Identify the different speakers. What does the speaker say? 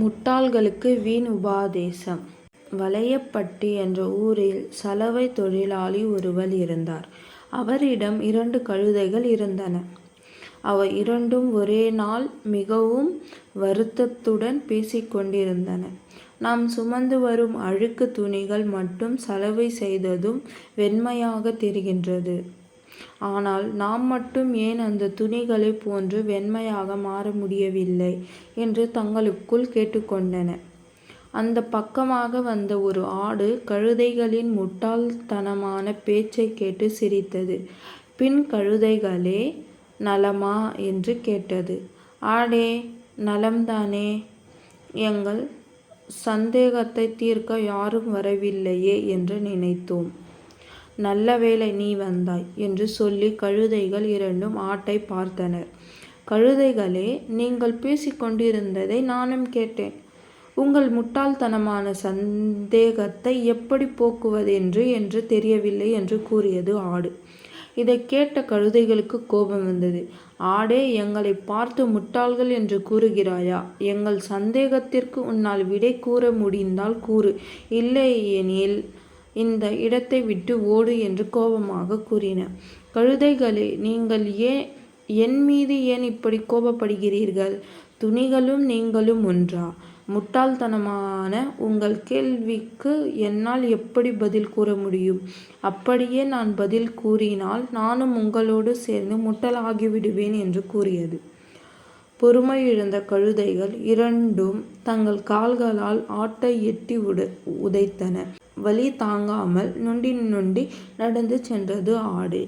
Speaker 1: முட்டாள்களுக்கு வீண் உபாதேசம் வலையப்பட்டி என்ற ஊரில் சலவை தொழிலாளி ஒருவர் இருந்தார். அவரிடம் இரண்டு கழுதைகள் இருந்தன. அவை இரண்டும் ஒரே நாள் மிகவும் வருத்தத்துடன் பேசிக் கொண்டிருந்தன. நாம் சுமந்து வரும் அழுக்கு துணிகள் மட்டும் சலவை செய்ததும் வெண்மையாக தெரிகின்றது. ஆனால் நாம் மட்டும் ஏன் அந்த துணிகளைப் போன்று வெண்மையாக மாற முடியவில்லை? என்று தங்களுக்குள் கேட்டுக்கொண்டன அந்த பக்கமாக வந்த ஒரு ஆடு கழுதைகளின் முட்டாள்தனமான பேச்சைக் கேட்டு சிரித்தது. பின் கழுதைகளே நலமா? என்று கேட்டது. ஆடே நலம்தானே. எங்கள் சந்தேகத்தை தீர்க்க யாரும் வரவில்லையே என்று நினைத்தோம். நல்ல வேலை நீ வந்தாய். என்று சொல்லி கழுதைகள் இரண்டும் ஆட்டை பார்த்தனர் கழுதைகளே நீங்கள் பேசிக்கொண்டிருந்ததை நானும் கேட்டேன். உங்கள் முட்டாள்தனமான சந்தேகத்தை எப்படி போக்குவதென்று என்று தெரியவில்லை என்று கூறியது ஆடு. இதைக் கேட்ட கழுதைகளுக்கு கோபம் வந்தது. ஆடே எங்களை பார்த்து முட்டாள்கள் என்று கூறுகிறாயா? எங்கள் சந்தேகத்திற்கு உன்னால் விடை கூற முடிந்தால் கூறு இல்லையெனில் இந்த இடத்தை விட்டு ஓடு என்று கோபமாக கூறின. கழுதைகளே நீங்கள் ஏன் என் மீது ஏன் இப்படி கோபப்படுகிறீர்கள்? துணிகளும் நீங்களும் ஒன்றா? முட்டாள்தனமான உங்கள் கேள்விக்கு என்னால் எப்படி பதில் கூற முடியும்? அப்படியே நான் பதில் கூறினால் நானும் உங்களோடு சேர்ந்து முட்டலாகிவிடுவேன் என்று கூறியது. பொறுமையிழந்த கழுதைகள் இரண்டும் தங்கள் கால்களால் ஆட்டை எட்டி உதைத்தன. வலி தாங்காமல் நொண்டி நொண்டி நடந்து சென்றது ஆடு.